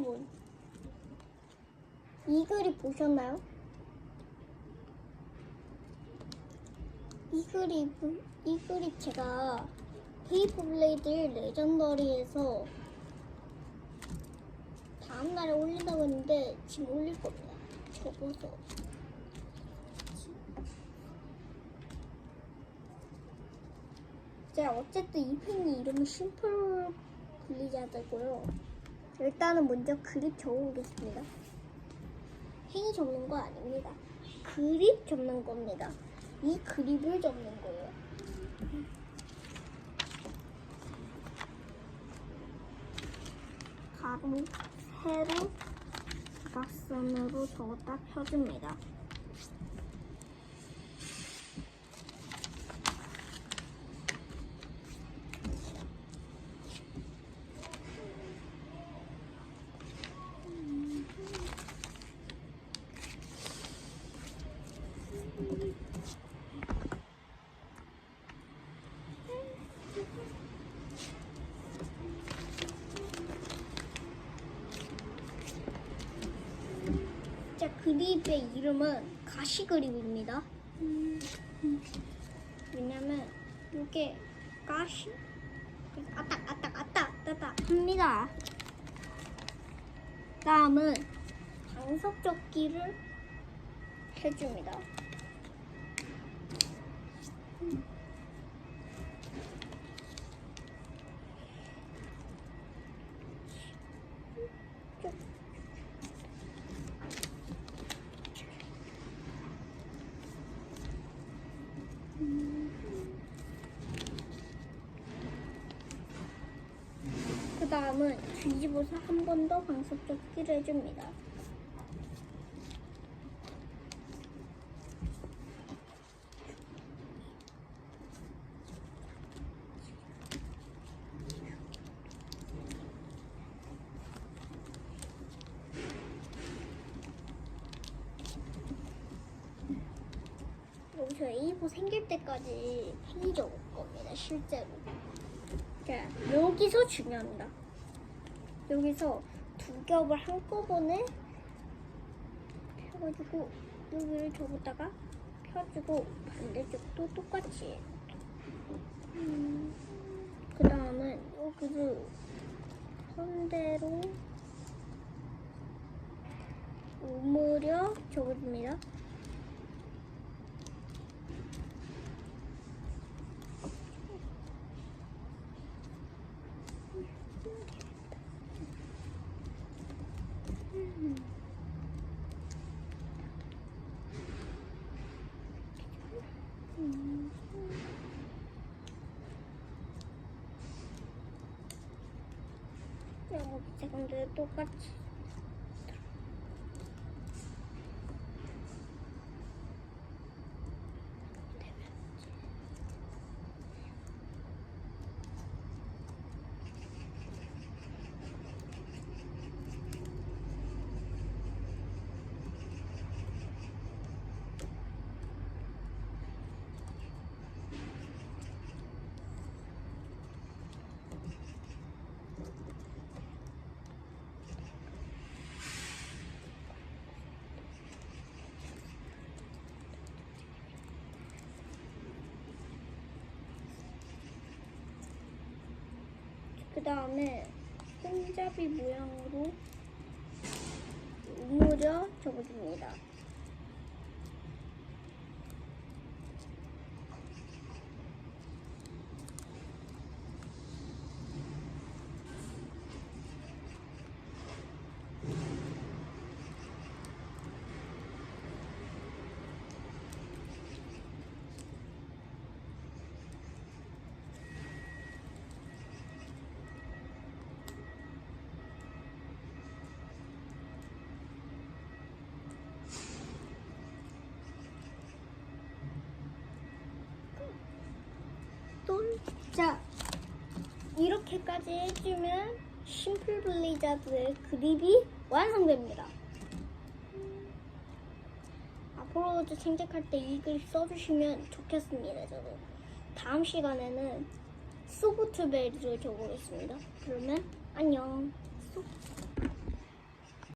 여러분 이 그림 보셨나요? 이 그림 이 그림 제가 페이퍼 블레이드 레전더리에서 다음 날에 올린다고 했는데 지금 올릴 겁니다. 접어서 자 어쨌든 이 펜이 이름은 심플 블리자드고요. 일단은 먼저 그립 적어보겠습니다. 펜이 접는 거 아닙니다. 그립 접는 겁니다. 이 그립을 접는 거예요. 가로, 세로, 사각선으로 저었다 펴줍니다. 자, 그립의 이름은 가시 그립입니다. 왜냐면 이게 가시 아딱 아딱 아딱 아딱 합니다. 다음은 방석 접기를 해줍니다. 그 다음은 뒤집어서 한 번 더 방석 접기를 해줍니다. 여기서 A4 생길 때까지 펜이 적을 겁니다, 실제로. 자, 여기서 중요합니다. 여기서 두 겹을 한꺼번에 펴가지고 여기를 접었다가 펴주고 반대쪽도 똑같이. 음, 그 다음은 여기를 선대로 오므려 접어줍니다. 여기 세 그 다음에 손잡이 모양으로 오므려 접어줍니다. 자, 이렇게까지 해주면 심플 블리자드의 그립이 완성됩니다. 앞으로도 생각할 때 이 글 써주시면 좋겠습니다, 저도. 다음 시간에는 소프트베리를 적어보겠습니다. 그러면 안녕. 소-